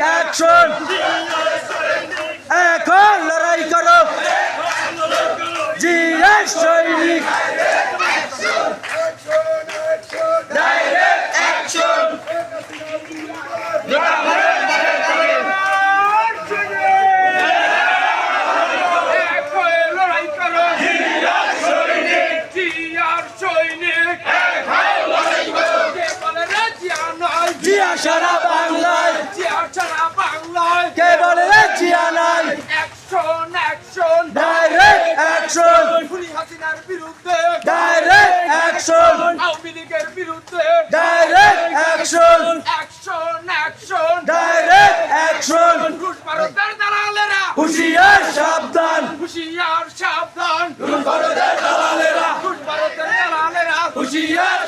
Action এখন লড়াই করো। জিয়া সৈনিক। হয়ে যে বলে হাসিনার বিরুদ্ধে ডাইরেক্ট অ্যাকশন আওয়ামী লীগের বিরুদ্ধে direct action action action direct action root ভারতের দালালেরা! হুঁশিয়ার সাবধান! হুঁশিয়ার সাবধান! রুট ভারতের দালালেরা! রুট ভারতের দালালেরা! হুঁশিয়ার